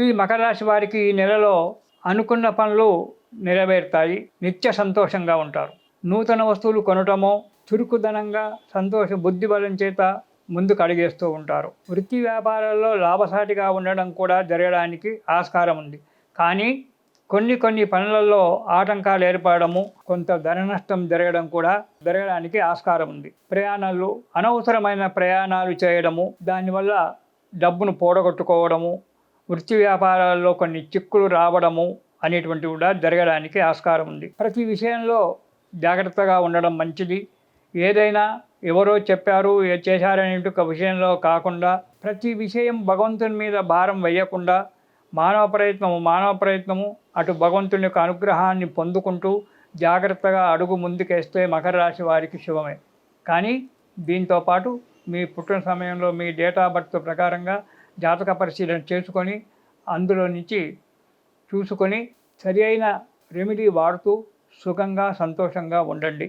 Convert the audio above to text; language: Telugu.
ఈ మకర రాశి వారికి ఈ నెలలో అనుకున్న పనులు నెరవేరుతాయి. నిత్య సంతోషంగా ఉంటారు. నూతన వస్తువులు కొనటమో చురుకుదనంగా సంతోష బుద్ధిబలం చేత ముందుకు అడిగేస్తూ ఉంటారు. వృత్తి వ్యాపారాల్లో లాభసాటిగా ఉండడం కూడా జరగడానికి ఆస్కారం ఉంది. కానీ కొన్ని కొన్ని పనులలో ఆటంకాలు ఏర్పడము కొంత ధన నష్టం జరగడం కూడా జరగడానికి ఆస్కారం ఉంది. ప్రయాణాలు అనవసరమైన ప్రయాణాలు చేయడము దానివల్ల డబ్బును పోడగొట్టుకోవడము వృత్తి వ్యాపారాల్లో కొన్ని చిక్కులు రావడము అనేటువంటివి కూడా జరగడానికి ఆస్కారం ఉంది. ప్రతి విషయంలో జాగ్రత్తగా ఉండడం మంచిది. ఏదైనా ఎవరో చెప్పారు ఏ చేశారనే ఒక విషయంలో కాకుండా ప్రతి విషయం భగవంతుని మీద భారం వేయకుండా మానవ ప్రయత్నము మానవ ప్రయత్నము అటు భగవంతుని యొక్క అనుగ్రహాన్ని పొందుకుంటూ జాగ్రత్తగా అడుగు ముందుకేస్తే మకర రాశి వారికి శుభమే. కానీ దీంతో పాటు మీ పుట్టిన సమయంలో మీ డేట్ ఆఫ్ బర్త్ ప్రకారంగా జాతక పరిశీలన చేసుకొని అందులో నుంచి చూసుకొని సరి అయిన రెమెడీ వాడుతూ సుఖంగా సంతోషంగా ఉండండి.